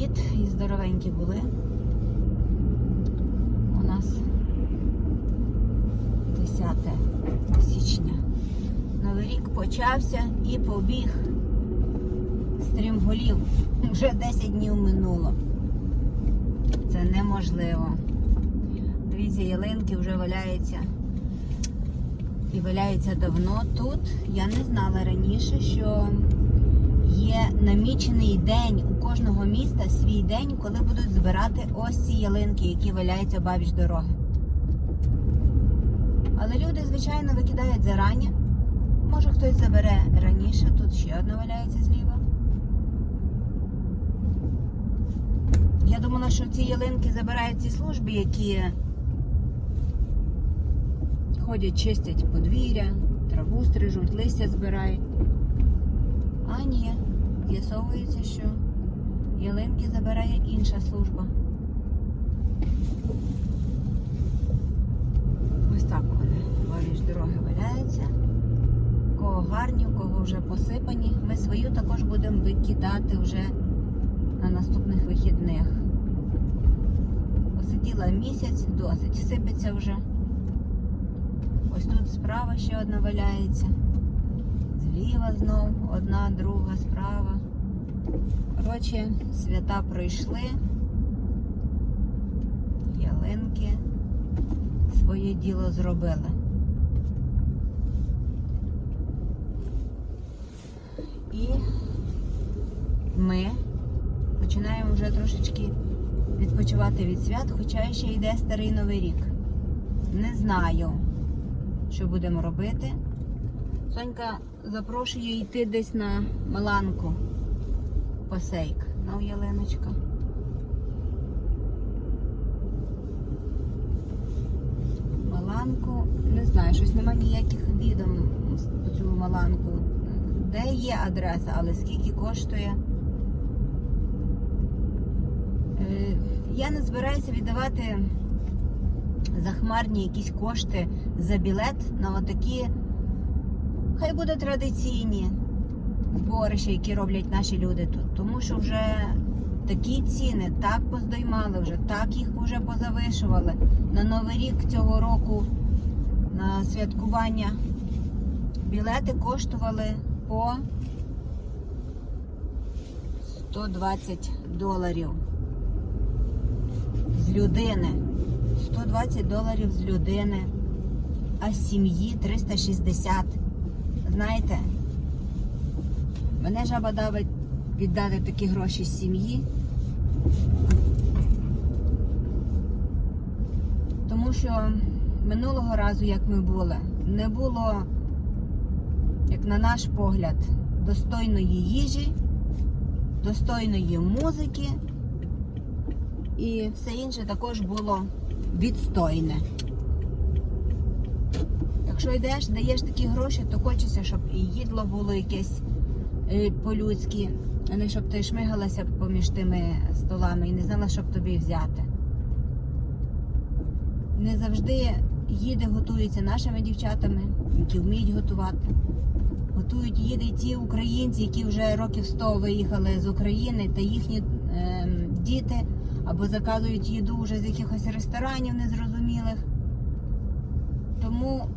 обід і здоровенькі були. У нас 10 січня. Новий рік почався і побіг стрімголів. Вже 10 днів минуло. Це неможливо. Дивіться, ялинки вже валяються. І валяються давно тут. Я не знала раніше, що є намічений день кожного міста свій день, коли будуть збирати ось ці ялинки, які валяються бабіч дороги. Але люди, звичайно, викидають зарані. Може хтось забере раніше, тут ще одна валяється зліва. Я думала, що ці ялинки забирають ці служби, які ходять, чистять подвір'я, траву стрижуть, листя збирають. А ні, з'ясовується, що ялинки забирає інша служба. Ось так вони бабіч дороги валяються. Кого гарні, у кого вже посипані. Ми свою також будемо викидати вже на наступних вихідних. Посиділа місяць, досить, сипеться вже. Ось тут справа ще одна валяється. Зліва знов одна, друга справа. Коротше, свята пройшли. Ялинки своє діло зробили. І ми починаємо вже трошечки відпочивати від свят, хоча ще йде старий новий рік. Не знаю, що будемо робити. Сонька запрошує йти десь на Миланку посейк. Ну, ялиночка. Маланку, не знаю, щось немає ніяких відом по цю Маланку. Де є адреса, але скільки коштує? Е, Я не збираюся віддавати захмарні якісь кошти за білет на отакі, хай буде традиційні зборища, які роблять наші люди тут. Тому що вже такі ціни так поздоймали, вже так їх вже позавишували. На Новий рік цього року на святкування білети коштували по 120 доларів з людини. 120 доларів з людини, а сім'ї 360. Знаєте, мене жаба давить віддати такі гроші з сім'ї. Тому що минулого разу, як ми були, не було, як на наш погляд, достойної їжі, достойної музики. І все інше також було відстойне. Якщо йдеш, даєш такі гроші, то хочеться, щоб і їдло було якесь по-людськи, а не щоб ти шмигалася поміж тими столами і не знала, щоб тобі взяти. Не завжди їди готуються нашими дівчатами, які вміють готувати. Готують їди і ті українці, які вже років 100 виїхали з України, та їхні е, діти або заказують їду вже з якихось ресторанів незрозумілих. Тому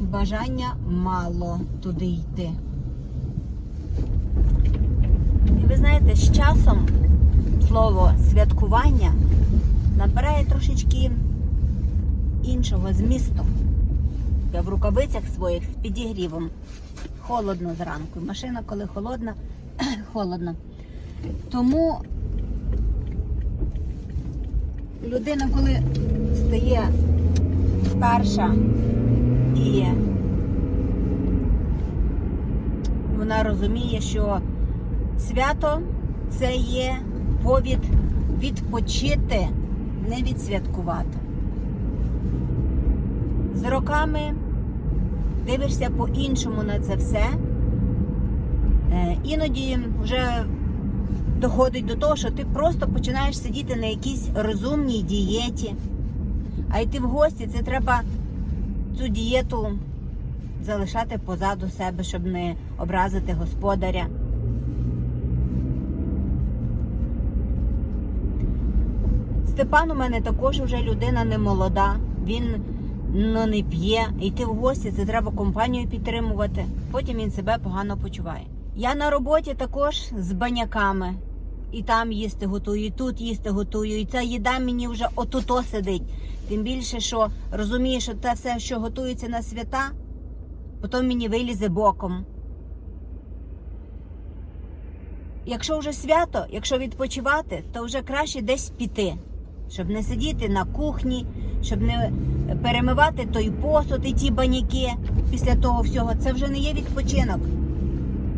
бажання мало туди йти. І ви знаєте, з часом слово святкування набирає трошечки іншого змісту. Я в рукавицях своїх з підігрівом. Холодно зранку. Машина, коли холодна, холодно. Тому людина, коли стає старша і вона розуміє, що свято це є повід відпочити, не відсвяткувати. З роками дивишся по-іншому на це все. Е, Іноді вже доходить до того, що ти просто починаєш сидіти на якійсь розумній дієті. А йти в гості це треба цю дієту залишати позаду себе, щоб не образити господаря. Степан у мене також вже людина не молода. Він ну, не п'є. Йти в гості це треба компанію підтримувати. Потім він себе погано почуває. Я на роботі також з баняками. І там їсти готую, і тут їсти готую. І ця їда мені вже отуто сидить. Тим більше, що розумію, що те все, що готується на свята, потім мені вилізе боком. Якщо вже свято, якщо відпочивати, то вже краще десь піти, щоб не сидіти на кухні, щоб не перемивати той посуд і ті баняки після того всього. Це вже не є відпочинок.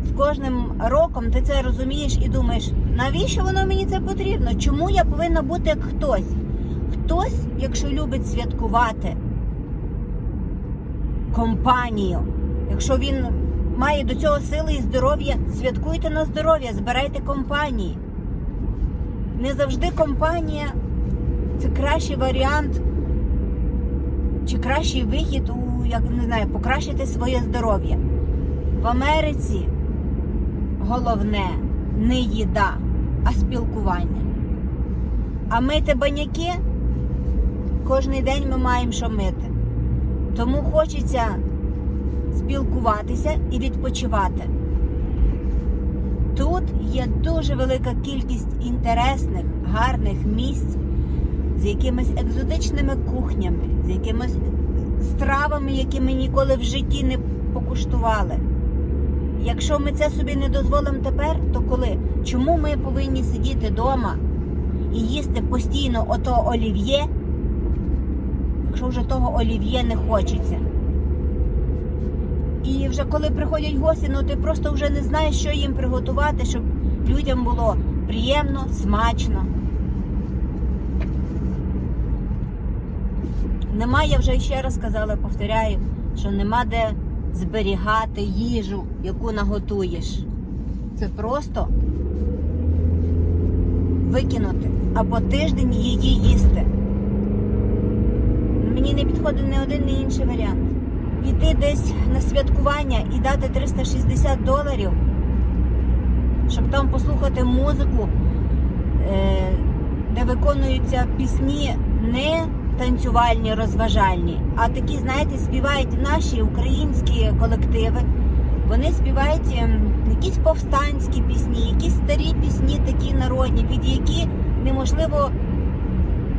З кожним роком ти це розумієш і думаєш, навіщо воно мені це потрібно? Чому я повинна бути як хтось? Хтось, якщо любить святкувати компанію, якщо він має до цього сили і здоров'я, святкуйте на здоров'я, збирайте компанії. Не завжди компанія це кращий варіант чи кращий вихід у, як не знаю, покращити своє здоров'я. В Америці головне не їда, а спілкування. А мити баняки кожен день ми маємо що мити. Тому хочеться спілкуватися і відпочивати. Тут є дуже велика кількість інтересних, гарних місць з якимись екзотичними кухнями, з якимись стравами, які ми ніколи в житті не покуштували. Якщо ми це собі не дозволимо тепер, то коли? Чому ми повинні сидіти вдома і їсти постійно ото олів'є, якщо вже того олів'є не хочеться? І вже коли приходять гості, ну ти просто вже не знаєш, що їм приготувати, щоб людям було приємно, смачно. Нема, я вже ще раз сказала, повторяю, що нема де зберігати їжу, яку наготуєш. Це просто викинути або тиждень її їсти. Мені не підходить ні один, ні інший варіант. Піти десь на святкування і дати 360 доларів, щоб там послухати музику, е, де виконуються пісні не танцювальні, розважальні, а такі, знаєте, співають наші українські колективи. Вони співають ем, якісь повстанські пісні, якісь старі пісні, такі народні, під які неможливо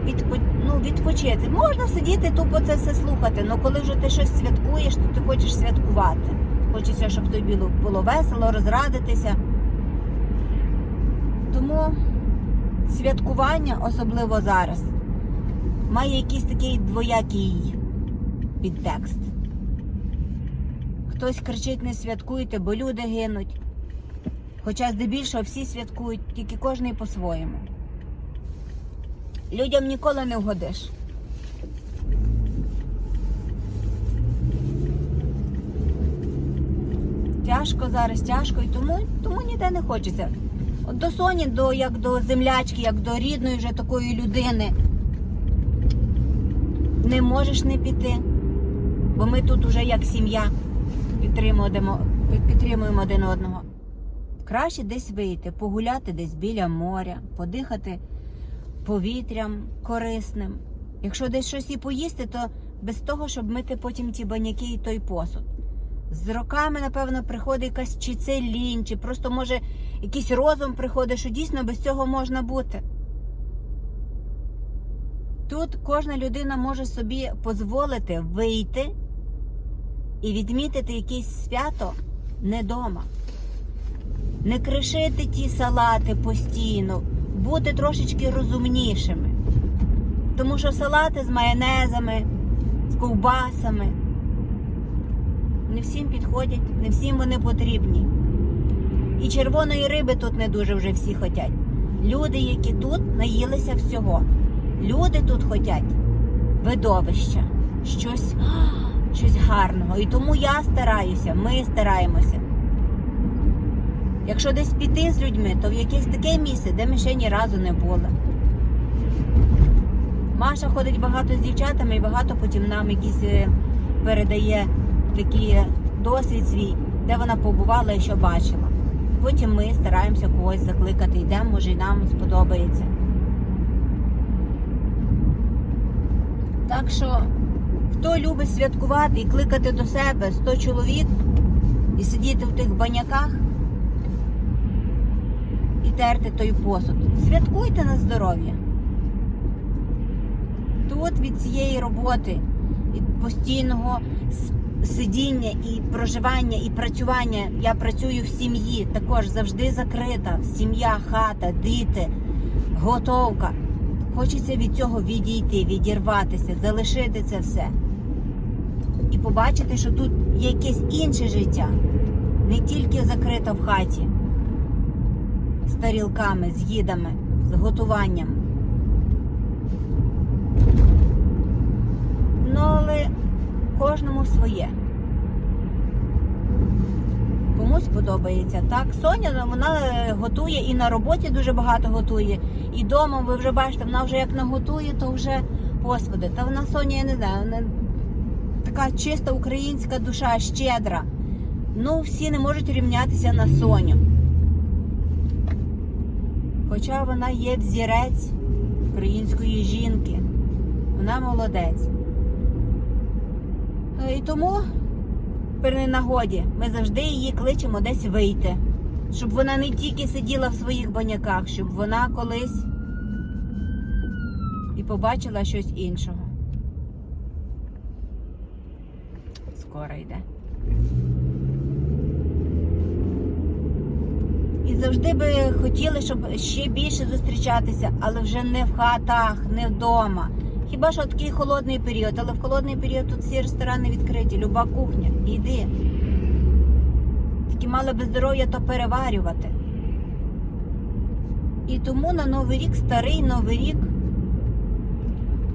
відпо... ну, відпочити. Можна сидіти тупо це все слухати, але коли вже ти щось святкуєш, то ти хочеш святкувати. Хочеться, щоб тобі було- було весело, розрадитися. Тому святкування, особливо зараз, має якийсь такий двоякий підтекст. Хтось кричить, не святкуйте, бо люди гинуть. Хоча здебільшого всі святкують, тільки кожен по-своєму. Людям ніколи не вгодиш. Тяжко зараз, тяжко, і тому, тому ніде не хочеться. От до Соні, до, як до землячки, як до рідної вже такої людини. Не можеш не піти. Бо ми тут уже як сім'я підтримуємо, підтримуємо один одного. Краще десь вийти, погуляти десь біля моря, подихати повітрям корисним. Якщо десь щось і поїсти, то без того, щоб мити потім ті баняки і той посуд. З роками, напевно, приходить якась чи це лінь, чи просто може якийсь розум приходить, що дійсно без цього можна бути. Тут кожна людина може собі дозволити вийти і відмітити якесь свято не дома. Не кришити ті салати постійно, бути трошечки розумнішими. Тому що салати з майонезами, з ковбасами не всім підходять, не всім вони потрібні. І червоної риби тут не дуже вже всі хочуть. Люди, які тут наїлися всього. Люди тут хочуть видовища, щось, щось гарного. І тому я стараюся, ми стараємося. Якщо десь піти з людьми, то в якесь таке місце, де ми ще ні разу не були. Маша ходить багато з дівчатами і багато потім нам якісь е, передає такий досвід свій, де вона побувала і що бачила. Потім ми стараємося когось закликати, йдемо, може і нам сподобається. Так що, хто любить святкувати і кликати до себе 100 чоловік і сидіти в тих баняках і терти той посуд, святкуйте на здоров'я. Тут від цієї роботи, від постійного сидіння і проживання і працювання. Я працюю в сім'ї, також завжди закрита. Сім'я, хата, діти, готовка. Хочеться від цього відійти, відірватися, залишити це все. І побачити, що тут є якесь інше життя, не тільки закрита в хаті, з тарілками, з їдами, з готуванням. Ну, але кожному своє. Комусь подобається так. Соня ну, вона е, готує і на роботі дуже багато готує. І вдома, ви вже бачите, вона вже як наготує, то вже господи. Та вона Соня, я не знаю, вона така чиста українська душа, щедра. Ну, всі не можуть рівнятися на Соню. Хоча вона є взірець української жінки. Вона молодець. Е, І тому при нагоді ми завжди її кличемо десь вийти. Щоб вона не тільки сиділа в своїх баняках, щоб вона колись і побачила щось іншого. Скоро йде. І завжди би хотіли, щоб ще більше зустрічатися, але вже не в хатах, не вдома. Хіба що такий холодний період, але в холодний період тут всі ресторани відкриті, люба кухня. Іди. Тільки мали би здоров'я то переварювати. І тому на Новий рік, старий Новий рік,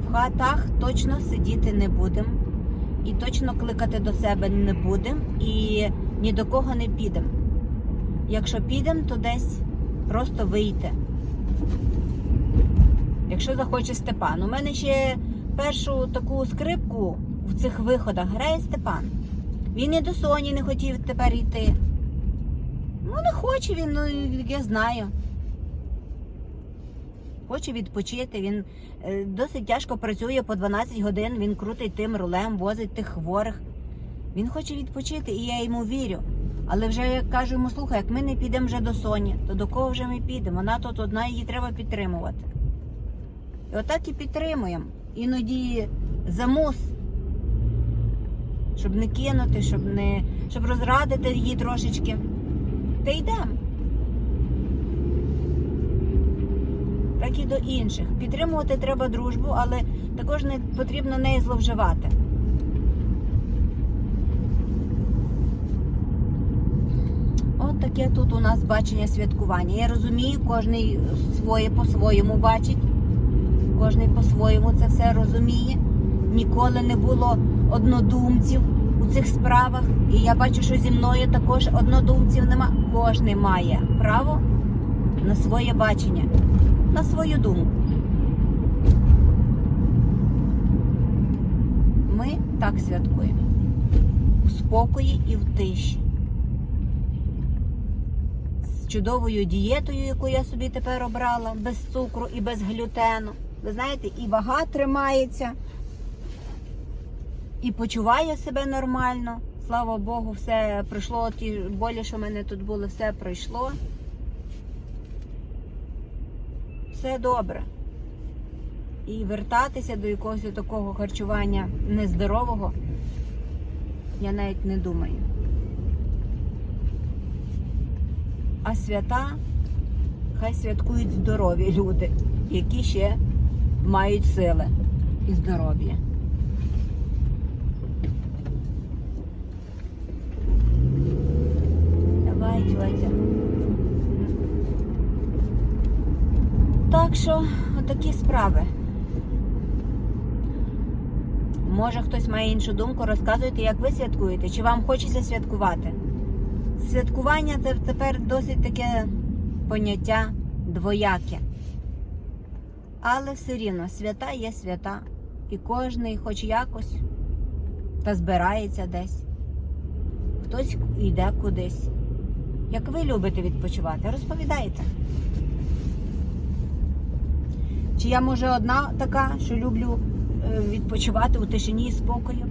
в хатах точно сидіти не будемо. І точно кликати до себе не будемо. І ні до кого не підемо. Якщо підемо, то десь просто вийти. Якщо захоче Степан. У мене ще першу таку скрипку в цих виходах грає Степан. Він і до Соні не хотів тепер йти. Ну, не хоче він, ну я знаю. Хоче відпочити. Він е, досить тяжко працює по 12 годин, він крутить тим рулем, возить тих хворих. Він хоче відпочити, і я йому вірю. Але вже я кажу йому, слухай, як ми не підемо вже до Соні, то до кого вже ми підемо? Вона тут одна, її треба підтримувати. І отак і підтримуємо. Іноді замус, щоб не кинути, щоб не щоб розрадити її трошечки. Та йдемо. Так і до інших. Підтримувати треба дружбу, але також не потрібно нею зловживати. От таке тут у нас бачення святкування. Я розумію, кожен своє по-своєму бачить, кожен по-своєму це все розуміє. Ніколи не було однодумців у цих справах. І я бачу, що зі мною також однодумців нема. Кожен має право на своє бачення, на свою думку. Ми так святкуємо у спокої і в тиші з чудовою дієтою, яку я собі тепер обрала, без цукру і без глютену. Ви знаєте, і вага тримається, і почуваю себе нормально. Слава Богу, все пройшло. Ті болі, що в мене тут були, все пройшло. Все добре. І вертатися до якогось такого харчування нездорового я навіть не думаю. А свята хай святкують здорові люди, які ще мають сили і здоров'я. Давай, тьотя. Так що, отакі справи. Може хтось має іншу думку, розказуйте, як ви святкуєте, чи вам хочеться святкувати. Святкування це тепер досить таке поняття двояке. Але все рівно свята є свята. І кожний хоч якось та збирається десь. Хтось йде кудись. Як ви любите відпочивати, розповідайте. Чи я може одна така, що люблю е, відпочивати у тишині і спокою.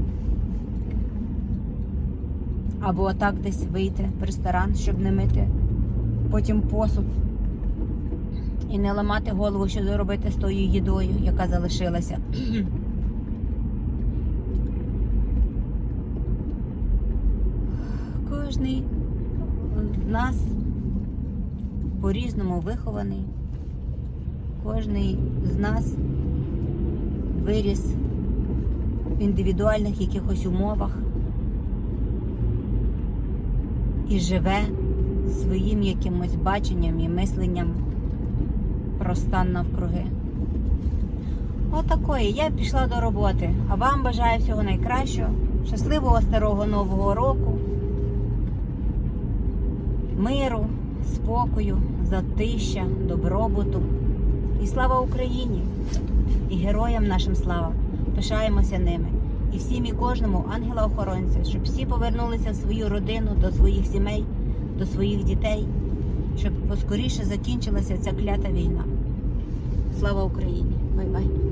Або так десь вийти в ресторан, щоб не мити потім посуд і не ламати голову, що зробити з тою їдою, яка залишилася. Кожний з нас по-різному вихований. Кожний з нас виріс в індивідуальних якихось умовах і живе своїм якимось баченням і мисленням про стан навкруги. Отакої. Я пішла до роботи. А вам бажаю всього найкращого, щасливого старого нового року, миру, спокою, затища, добробуту. І слава Україні! І героям нашим слава! Пишаємося ними. І всім і кожному ангела-охоронця, щоб всі повернулися в свою родину, до своїх сімей, до своїх дітей, щоб поскоріше закінчилася ця клята війна. Слава Україні! Бай-бай!